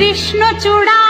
কৃষ্ণচূড়া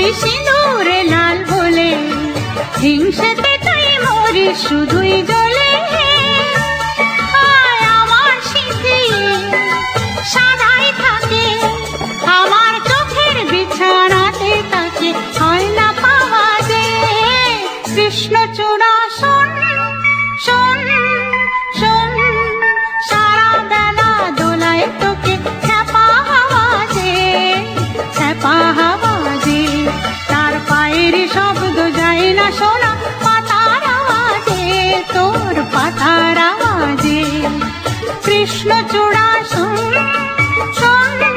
তুই সিঁদুরে লাল বলে। হিংসাতে তুই মরিস শুধুই জল চূড়া শুন